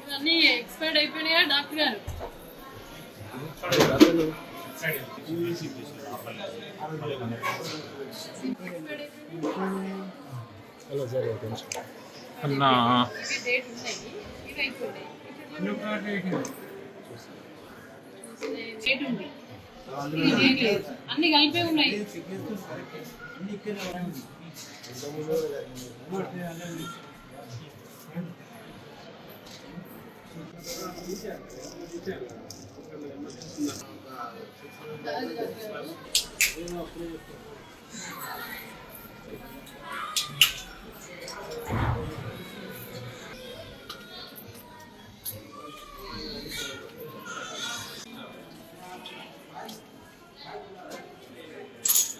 ఇవన్నీ ఎక్స్పైర్డ్ అయిపోయినాయా డాక్టర్ గారు? అన్నా. ఇవి డేట్ ఉన్నాయి. ఇవి అయిపోయినాయి. డేట్ ఉంది. ఇది డేట్ లేదు అన్ని కలిపే ఉన్నాయి.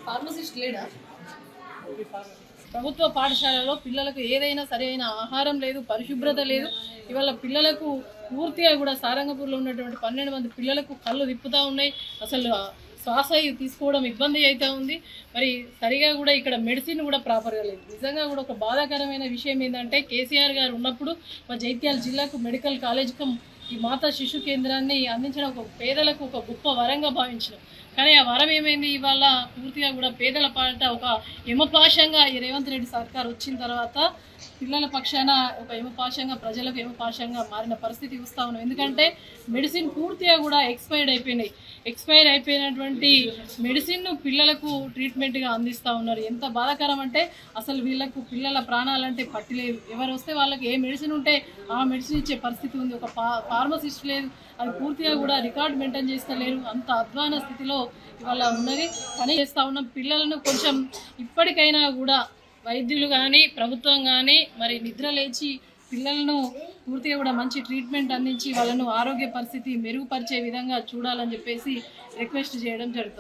ఫార్మసిస్ట్ లేడా? ప్రభుత్వ పాఠశాలలో పిల్లలకు ఏదైనా సరైన ఆహారం లేదు పరిశుభ్రత లేదు. ఇవాళ పిల్లలకు పూర్తిగా కూడా సారంగపూర్లో ఉన్నటువంటి పన్నెండు మంది పిల్లలకు కళ్ళు తిప్పుతూ ఉన్నాయి. అసలు శ్వాస తీసుకోవడం ఇబ్బంది అయితే ఉంది. మరి సరిగా కూడా ఇక్కడ మెడిసిన్ కూడా ప్రాపర్గా లేదు. నిజంగా కూడా ఒక బాధాకరమైన విషయం ఏంటంటే కేసీఆర్ గారు ఉన్నప్పుడు మా జైత్యాల జిల్లాకు మెడికల్ కాలేజ్కి ఈ మాతా శిశు కేంద్రాన్ని అందించడం ఒక పేదలకు ఒక గొప్ప వరంగా భావించడం కానీ ఆ వరం ఏమైంది? ఇవాళ పూర్తిగా కూడా పేదల పాట ఒక యమపాశంగా ఈ రేవంత్ రెడ్డి సర్కార్ వచ్చిన తర్వాత పిల్లల పక్షాన ఒక యమపాశంగా ప్రజలకు యమపాశంగా మారిన పరిస్థితి చూస్తా ఉన్నాం. ఎందుకంటే మెడిసిన్ పూర్తిగా కూడా ఎక్స్పైర్డ్ అయిపోయినాయి. ఎక్స్పైర్ అయిపోయినటువంటి మెడిసిన్ను పిల్లలకు ట్రీట్మెంట్గా అందిస్తూ ఉన్నారు. ఎంత బాధాకరం అంటే అసలు వీళ్ళకు పిల్లల ప్రాణాలంటే పట్టిలేవు ఎవరు వస్తే వాళ్ళకి ఏ మెడిసిన్ ఉంటే ఆ మెడిసిన్ ఇచ్చే పరిస్థితి ఉంది. ఒక పా ఫార్మసిస్ట్ లేదు అది పూర్తిగా కూడా రికార్డ్ మెయింటైన్ చేస్తలేరు. అంత అధ్వాన స్థితిలో ఇవాళ ఉన్నది. పని చేస్తూ ఉన్నాం పిల్లలను కొంచెం ఇప్పటికైనా కూడా వైద్యులు కానీ ప్రభుత్వం కానీ మరి నిద్ర లేచి పిల్లలను పూర్తిగా కూడా మంచి ట్రీట్మెంట్ అందించి వాళ్ళను ఆరోగ్య పరిస్థితి మెరుగుపరిచే విధంగా చూడాలని చెప్పేసి రిక్వెస్ట్ చేయడం జరుగుతుంది.